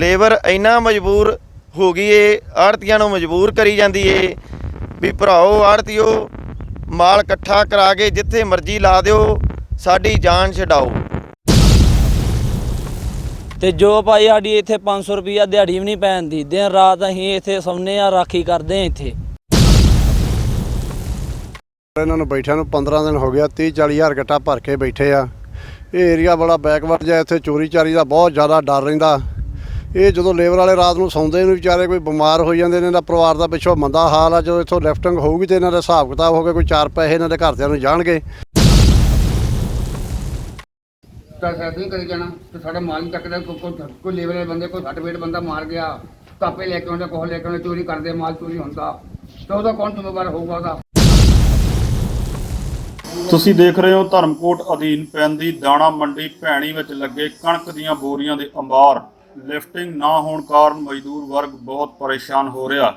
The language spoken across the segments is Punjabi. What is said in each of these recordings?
ਲੇਬਰ ਇੰਨਾ ਮਜਬੂਰ ਹੋ ਗਈ ਏ ਆੜਤੀਆਂ ਨੂੰ ਮਜਬੂਰ ਕਰੀ ਜਾਂਦੀ ਏ ਵੀ ਭਰਾਓ ਆੜਤੀਓ ਮਾਲ ਇਕੱਠਾ ਕਰਾ ਕੇ ਜਿੱਥੇ ਮਰਜ਼ੀ ਲਾ ਦਿਓ ਸਾਡੀ ਜਾਨ ਛਡਾਓ। ਤੇ ਜੋ ਭਾਈ ਸਾਡੀ ਇੱਥੇ 500 ਰੁਪਈਆ ਦਿਹਾੜੀ ਵੀ ਨਹੀਂ ਪੈਂਦੀ ਦਿਨ ਰਾਤ ਅਸੀਂ ਇੱਥੇ ਸੌਂਦੇ ਆ ਰਾਖੀ ਕਰਦੇ ਆ ਇੱਥੇ। ਇਹਨਾਂ ਨੂੰ ਬੈਠਿਆਂ ਨੂੰ 15 ਦਿਨ ਹੋ ਗਿਆ 30 40 ਹਜ਼ਾਰ ਗੱਟਾ ਭਰ ਕੇ ਬੈਠੇ ਆ। ਇਹ ਏਰੀਆ ਬੜਾ ਬੈਕਵਰਡ ਜਿਹਾ ਇੱਥੇ ਚੋਰੀ ਚਾਰੀ ਦਾ ਬਹੁਤ ਜ਼ਿਆਦਾ ਡਰ ਰਹਿੰਦਾ। ਇਹ ਜਦੋਂ ਲੇਬਰ ਵਾਲੇ ਰਾਤ ਨੂੰ ਸੌਂਦੇ ਨੇ ਵਿਚਾਰੇ ਕੋਈ ਬਿਮਾਰ ਹੋ ਜਾਂਦੇ ਨੇ ਇਹਨਾਂ ਦਾ ਪਰਿਵਾਰ ਦਾ ਪਿੱਛੋਂ ਮੰਦਾ ਹਾਲ ਆ ਜਦੋਂ ਇੱਥੋਂ ਲਿਫਟਿੰਗ ਹੋਊਗੀ ਤੇ ਇਹਨਾਂ ਦਾ ਹਿਸਾਬ ਕਿਤਾਬ ਹੋ ਕੇ ਕੋਈ ਚਾਰ ਪੈਸੇ ਇਹਨਾਂ ਦੇ ਘਰਦਿਆਂ ਨੂੰ ਜਾਣਗੇ। ਤਾਂ ਸੈਟ ਨਹੀਂ ਕਰੀ ਜਾਣਾ ਤੇ ਸਾਡਾ ਮਾਲ ਨਹੀਂ ਚੱਕਦਾ ਕੋਈ ਕੋਈ- ਕੋਈ ਲੇਬਰ ਵਾਲੇ ਬੰਦੇ ਕੋਈ ਸੱਟ ਵੇਟ ਬੰਦਾ ਮਾਰ ਗਿਆ ਕਾਪੇ ਲੈ ਕੇ ਆਉਂਦੇ ਕੋਹ ਲੈ ਕੇ ਆਉਂਦੇ ਚੋਰੀ ਕਰਦੇ ਮਾਲ ਚੋਰੀ ਹੁੰਦਾ ਤਾਂ ਉਹਦਾ ਕੌਣ ਜ਼ਿੰਮੇਵਾਰ ਹੋਊਗਾ ਉਹਦਾ? ਤੁਸੀਂ ਦੇਖ ਰਹੇ ਹੋ ਧਰਮਕੋਟ ਅਧੀਨ ਪੈਂਦੀ ਦਾਣਾ ਮੰਡੀ ਭੈਣੀ ਵਿੱਚ ਲੱਗੇ ਕਣਕ ਦੀਆਂ ਬੋਰੀਆਂ ਦੇ ਅੰਬਾਰ। ਲਿਫਟਿੰਗ ਨਾ ਹੋਣ ਕਾਰਨ ਮਜ਼ਦੂਰ ਵਰਗ ਬਹੁਤ ਪਰੇਸ਼ਾਨ ਹੋ ਰਿਹਾ।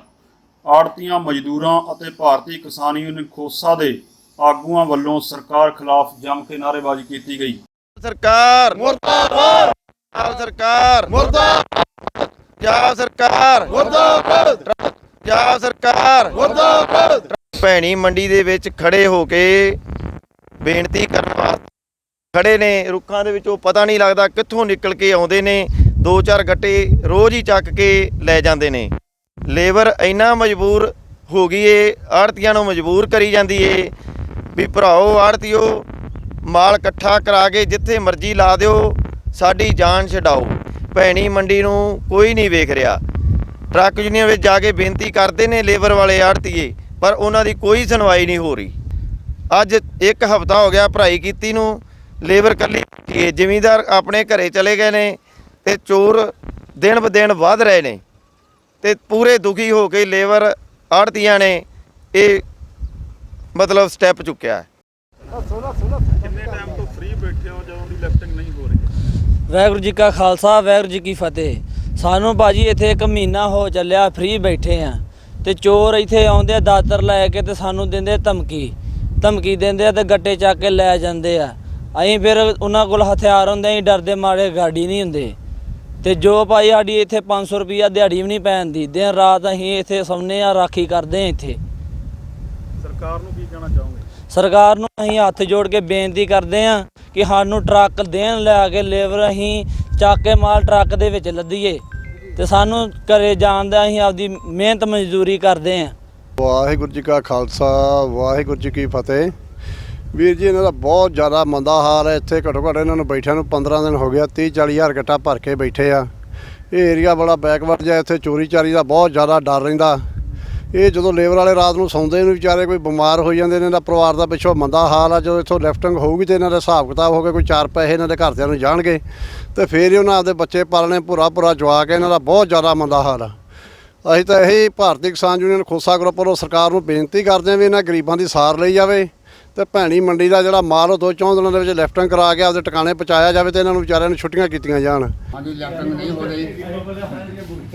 ਆੜਤੀਆਂ ਮਜ਼ਦੂਰਾਂ ਅਤੇ ਭਾਰਤੀ ਕਿਸਾਨ ਯੂਨੀਅਨ ਖੋਸਾ ਦੇ ਆਗੂਆਂ ਵੱਲੋਂ ਸਰਕਾਰ ਖਿਲਾਫ ਜੰਮ ਕੇ ਨਾਅਰੇਬਾਜ਼ੀ ਕੀਤੀ ਗਈ। ਸਰਕਾਰ! ਮੁਰਦਾਬਾਦ! ਪੰਜਾਬ ਸਰਕਾਰ! ਮੁਰਦਾਬਾਦ! ਪੰਜਾਬ ਸਰਕਾਰ! ਮੁਰਦਾਬਾਦ! ਪੰਜਾਬ ਸਰਕਾਰ! ਮੁਰਦਾਬਾਦ! ਭੈਣੀ ਮੰਡੀ ਦੇ ਵਿੱਚ ਖੜੇ ਹੋ ਕੇ ਬੇਨਤੀ ਕਰਨ ਵਾਸਤੇ ਖੜੇ ਨੇ। ਰੁੱਖਾਂ ਦੇ ਵਿੱਚੋਂ ਪਤਾ ਨਹੀਂ ਲੱਗਦਾ ਕਿੱਥੋਂ ਨਿਕਲ ਕੇ ਆਉਂਦੇ ਨੇ। ਦੋ ਚਾਰ ਗੱਟੇ ਰੋਜ਼ ਹੀ ਚੱਕ ਕੇ ਲੈ ਜਾਂਦੇ ਨੇ। ਲੇਬਰ ਇੰਨਾ ਮਜਬੂਰ ਹੋ ਗਈ ਏ ਆੜਤੀਆਂ ਨੂੰ ਮਜਬੂਰ ਕਰੀ ਜਾਂਦੀ ਏ ਵੀ ਭਰਾਓ ਆੜਤੀਓ ਮਾਲ ਇਕੱਠਾ ਕਰਾ ਕੇ ਜਿੱਥੇ ਮਰਜ਼ੀ ਲਾ ਦਿਓ, ਸਾਡੀ ਜਾਨ ਛਡਾਓ। ਭੈਣੀ ਮੰਡੀ ਨੂੰ ਕੋਈ ਨਹੀਂ ਵੇਖ ਰਿਹਾ। ਟਰੱਕ ਯੂਨੀਅਨ ਵਿੱਚ ਜਾ ਕੇ ਬੇਨਤੀ ਕਰਦੇ ਨੇ ਲੇਬਰ ਵਾਲੇ ਆੜਤੀਏ ਪਰ ਉਹਨਾਂ ਦੀ ਕੋਈ ਸੁਣਵਾਈ ਨਹੀਂ ਹੋ ਰਹੀ। ਅੱਜ ਇੱਕ ਹਫਤਾ ਹੋ ਗਿਆ ਭਰਾਈ ਕੀਤੀ ਨੂੰ, ਲੇਬਰ ਕੱਲੀ ਬੈਠੀ ਜ਼ਿਮੀਂਦਾਰ ਆਪਣੇ ਘਰੇ ਚਲੇ ਗਏ ਨੇ ਤੇ ਚੋਰ ਦਿਨ ਬ ਦਿਨ ਵੱਧ ਰਹੇ ਨੇ ਤੇ ਪੂਰੇ ਦੁਖੀ ਹੋ ਕੇ ਲੇਬਰ ਆੜਤੀਆਂ ਨੇ ਇਹ ਮਤਲਬ ਸਟੈਪ ਚੁੱਕਿਆ ਹੈ। ਕਿੰਨੇ ਟਾਈਮ ਤੋਂ ਫ੍ਰੀ ਬੈਠੇ ਹੋ ਜਦੋਂ ਦੀ ਲਿਫਟਿੰਗ ਨਹੀਂ ਹੋ ਰਹੀ? ਵਾਹਿਗੁਰੂ ਜੀ ਕਾ ਖਾਲਸਾ ਵਾਹਿਗੁਰੂ ਜੀ ਕੀ ਫਤਿਹ। ਸਾਨੂੰ ਬਾਜੀ ਇੱਥੇ ਇੱਕ ਮਹੀਨਾ ਹੋ ਚੱਲਿਆ ਫ੍ਰੀ ਬੈਠੇ ਆ ਤੇ ਚੋਰ ਇੱਥੇ ਆਉਂਦੇ ਆ ਦਾਤਰ ਲੈ ਕੇ ਤੇ ਸਾਨੂੰ ਦਿੰਦੇ ਧਮਕੀ। ਧਮਕੀ ਦਿੰਦੇ ਆ ਤੇ ਗੱਟੇ ਚੱਕ ਕੇ ਲੈ ਜਾਂਦੇ ਆ। ਅਸੀਂ ਫਿਰ ਉਹਨਾਂ ਕੋਲ ਹਥਿਆਰ ਹੁੰਦੇ ਅਸੀਂ ਡਰਦੇ ਮਾਰੇ ਗਾੜੀ ਨਹੀਂ ਹੁੰਦੇ। ਤੇ ਜੋ ਭਾਈ ਸਾਡੀ ਇੱਥੇ 500 ਰੁਪਈਆ ਦਿਹਾੜੀ ਵੀ ਨਹੀਂ ਪੈਂਦੀ ਦਿਨ ਰਾਤ ਅਸੀਂ ਇੱਥੇ ਸੌਂਦੇ ਆ ਰਾਖੀ ਕਰਦੇ ਆ ਇੱਥੇ। ਸਰਕਾਰ ਨੂੰ ਕੀ ਕਹਿਣਾ ਚਾਹੋਗੇ? ਸਰਕਾਰ ਨੂੰ ਅਸੀਂ ਹੱਥ ਜੋੜ ਕੇ ਬੇਨਤੀ ਕਰਦੇ ਹਾਂ ਕਿ ਸਾਨੂੰ ਟਰੱਕ ਦੇਣ ਲਿਆ ਕੇ ਲੇਬਰ ਅਸੀਂ ਚੱਕ ਕੇ ਮਾਲ ਟਰੱਕ ਦੇ ਵਿੱਚ ਲੱਦੀਏ ਤੇ ਸਾਨੂੰ ਘਰੇ ਜਾਣ ਦਾ ਅਸੀਂ ਆਪਦੀ ਮਿਹਨਤ ਮਜ਼ਦੂਰੀ ਕਰਦੇ ਹਾਂ। ਵਾਹਿਗੁਰੂ ਜੀ ਕਾ ਖਾਲਸਾ ਵਾਹਿਗੁਰੂ ਜੀ ਕੀ ਫਤਿਹ। ਵੀਰ ਜੀ, ਇਹਨਾਂ ਦਾ ਬਹੁਤ ਜ਼ਿਆਦਾ ਮੰਦਾ ਹਾਲ ਹੈ। ਇੱਥੇ ਘੱਟੋ ਘੱਟ ਇਹਨਾਂ ਨੂੰ ਬੈਠਿਆਂ ਨੂੰ 15 ਦਿਨ ਹੋ ਗਿਆ 30 40 ਹਜ਼ਾਰ ਗੱਟਾ ਭਰ ਕੇ ਬੈਠੇ ਆ। ਇਹ ਏਰੀਆ ਬੜਾ ਬੈਕਵਰਡ ਜਿਹਾ, ਇੱਥੇ ਚੋਰੀ ਚਾਰੀ ਦਾ ਬਹੁਤ ਜ਼ਿਆਦਾ ਡਰ ਰਹਿੰਦਾ। ਇਹ ਜਦੋਂ ਲੇਬਰ ਵਾਲੇ ਰਾਤ ਨੂੰ ਸੌਂਦੇ ਨੇ, ਵਿਚਾਰੇ ਕੋਈ ਬਿਮਾਰ ਹੋ ਜਾਂਦੇ ਨੇ, ਇਹਨਾਂ ਦਾ ਪਰਿਵਾਰ ਦਾ ਪਿੱਛੋਂ ਮੰਦਾ ਹਾਲ ਆ। ਜਦੋਂ ਇੱਥੋਂ ਲਿਫਟਿੰਗ ਹੋਊਗੀ ਤੇ ਇਹਨਾਂ ਦਾ ਹਿਸਾਬ ਕਿਤਾਬ ਹੋ ਕੇ ਕੋਈ ਚਾਰ ਪੈਸੇ ਇਹਨਾਂ ਦੇ ਘਰਦਿਆਂ ਨੂੰ ਜਾਣਗੇ। ਤੇ ਫੇਰ ਹੀ ਉਹਨਾਂ ਆਪਦੇ ਬੱਚੇ ਪਾਲਣੇ ਪੂਰਾ ਪੂਰਾ ਜਵਾ ਕੇ ਇਹਨਾਂ ਦਾ ਬਹੁਤ ਜ਼ਿਆਦਾ ਮੰਦਾ ਹਾਲ ਆ। ਅਸੀਂ ਤਾਂ ਇਹੀ ਭਾਰਤੀ ਕਿਸਾਨ ਯੂਨੀਅਨ ਖੋਸਾ ਗਰੁੱਪ ਵੱਲੋਂ ਸਰਕਾਰ ਨੂੰ ਬੇਨਤੀ ਕਰਦੇ ਹਾਂ ਵੀ ਇਹਨਾਂ ਗਰੀਬਾਂ ਦੀ ਸਾਰ ਲਈ ਜਾਵੇ। ਤੇ ਭੈਣੀ ਮੰਡੀ ਦਾ ਜਿਹੜਾ ਮਾਲ ਉਹ ਦੋ ਚੌਂ ਦਿਨਾਂ ਦੇ ਵਿੱਚ ਲਿਫਟਿੰਗ ਕਰਾ ਕੇ ਆਪਦੇ ਟਿਕਾਣੇ ਪਹੁੰਚਾਇਆ ਜਾਵੇ ਤੇ ਇਹਨਾਂ ਨੂੰ ਵਿਚਾਰਿਆਂ ਨੂੰ ਛੁੱਟੀਆਂ ਕੀਤੀਆਂ ਜਾਣ। ਹਾਂਜੀ ਲੈਫਟਿੰਗ ਨਹੀਂ ਹੋ ਰਹੀ।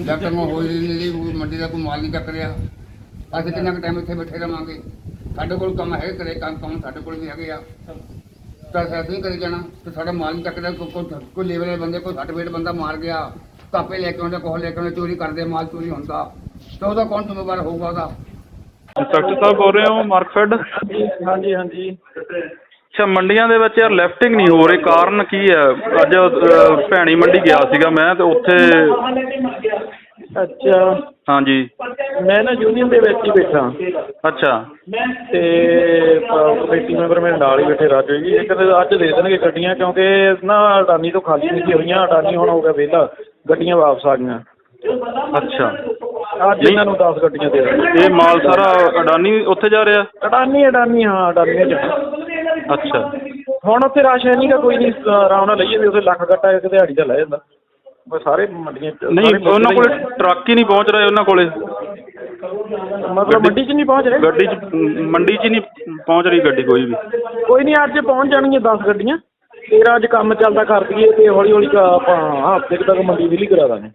ਲੈਫਟਿੰਗ ਹੋ ਰਹੀ ਨਹੀਂ ਰਹੀ ਉਹ ਮੰਡੀ ਦਾ ਕੋਈ ਮਾਲ ਨਹੀਂ ਚੱਕ ਰਿਹਾ। ਅਸੀਂ ਕਿੰਨਾ ਕੁ ਟਾਈਮ ਇੱਥੇ ਬੈਠੇ ਰਵਾਂਗੇ? ਸਾਡੇ ਕੋਲ ਕੰਮ ਹੈ ਕਰੇ ਕੰਮ ਕੰਮ ਸਾਡੇ ਕੋਲ ਵੀ ਹੈਗੇ ਆ। ਤਾਂ ਸੈਟ ਨਹੀਂ ਜਾਣਾ ਤੇ ਸਾਡਾ ਮਾਲ ਨਹੀਂ ਚੱਕਦਾ ਕੋਈ ਕੋਈ- ਕੋਈ ਲੇਬਰ ਵਾਲੇ ਬੰਦੇ, ਕੋਈ ਸੱਟ ਵੇਟ ਬੰਦਾ ਮਾਰ ਗਿਆ। ਕਾਪੇ ਲੈ ਕੇ ਆਉਂਦੇ ਕੋਹ ਲੈ ਕੇ ਆਉਂਦੇ, ਚੋਰੀ ਕਰਦੇ, ਮਾਲ ਚੋਰੀ ਹੁੰਦਾ। ਤਾਂ ਉਹਦਾ ਕੌਣ ਜ਼ਿੰਮੇਵਾਰ ਹੋਊਗਾ ਉਹਦਾ? ਇੰਸਪੈਕਟਰ ਸਾਹਿਬ ਬੋਲ ਰਹੇ ਹੋ ਮਾਰਕਫੈਡ ਹਾਂਜੀ ਹਾਂਜੀ। ਅੱਛਾ ਮੰਡੀਆਂ ਦੇ ਵਿੱਚ ਯਾਰ ਲਿਫਟਿੰਗ ਨਹੀਂ ਹੋ ਰਹੀ ਕਾਰਨ ਕੀ ਹੈ? ਅੱਜ ਅ, ਭੈਣੀ ਮੰਡੀ ਗਿਆ ਸੀਗਾ ਮੈਂ ਤੇ ਉੱਥੇ ਅੱਛਾ। ਹਾਂਜੀ। ਮੈਂ ਨਾ ਯੂਨੀਅਨ ਦੇ ਵਿੱਚ ਹੀ ਬੈਠਾ। ਅੱਛਾ। ਤੇ ਕਮੇਟੀ ਮੈਂਬਰ ਮੇਰੇ ਨਾਲ ਹੀ ਬੈਠੇ ਰਾਜੂ ਜੀ। ਇੱਕ ਤਾਂ ਅੱਜ ਦੇ ਦੇਣਗੇ ਗੱਡੀਆਂ ਕਿਉਂਕਿ ਨਾ ਅਡਾਨੀ ਤੋਂ ਖਾਲੀ ਨਹੀਂ ਸੀ ਹੋਈਆਂ ਅਡਾਨੀ ਹੁਣ ਹੋ ਗਿਆ ਵਿਹਲਾ ਗੱਡੀਆਂ ਵਾਪਸ ਆ ਗਈਆਂ। ਅੱਛਾ। ਅੱਜ ਇਹਨਾਂ ਨੂੰ 10 ਗੱਡੀਆਂ ਦੇ ਦੇਣਗੇ ਇਹ ਮਾਲ ਸਾਰਾ ਅਡਾਨੀ ਉੱਥੇ ਜਾ ਰਿਹਾ? ਅਡਾਨੀ ਅਡਾਨੀ ਹਾਂ ਅਡਾਨੀ ਚ। ਅੱਛਾ। ਹੁਣ ਉੱਥੇ ਰਸ਼ ਹੈ ਨਹੀਂਗਾ ਕੋਈ ਨਹੀਂ ਆਰਾਮ ਨਾਲ ਲਈਏ ਵੀ ਉੱਥੇ ਲੱਖ ਗੱਟਾ ਇੱਕ ਦਿਹਾੜੀ ਦਾ ਲੈ ਜਾਂਦਾ। ਬਸ ਸਾਰੇ ਮੰਡੀਆਂ ਨਹੀਂ ਉਹਨਾਂ ਕੋਲੇ ਟਰੱਕ ਹੀ ਨਹੀਂ ਪਹੁੰਚ ਰਹੇ ਉਹਨਾਂ ਕੋਲੇ। ਮਤਲਬ ਮੰਡੀ ਚ ਨਹੀਂ ਪਹੁੰਚ ਰਹੇ? ਗੱਡੀ 'ਚ ਮੰਡੀ 'ਚ ਨਹੀਂ ਪਹੁੰਚ ਰਹੀ ਗੱਡੀ ਕੋਈ ਵੀ। ਕੋਈ ਨਹੀਂ ਅੱਜ ਪਹੁੰਚ ਜਾਣਗੀਆਂ 10 ਗੱਡੀਆਂ। ਤੇਰਾ ਅੱਜ ਕੰਮ ਚੱਲਦਾ ਕਰ ਦਈਏ ਤੇ ਹੌਲੀ ਹੌਲੀ ਆਪਾਂ ਹਫ਼ਤੇ ਤੱਕ ਮੰਡੀ ਵਿਲੀ ਕਰਾ ਦਾਂਗੇ।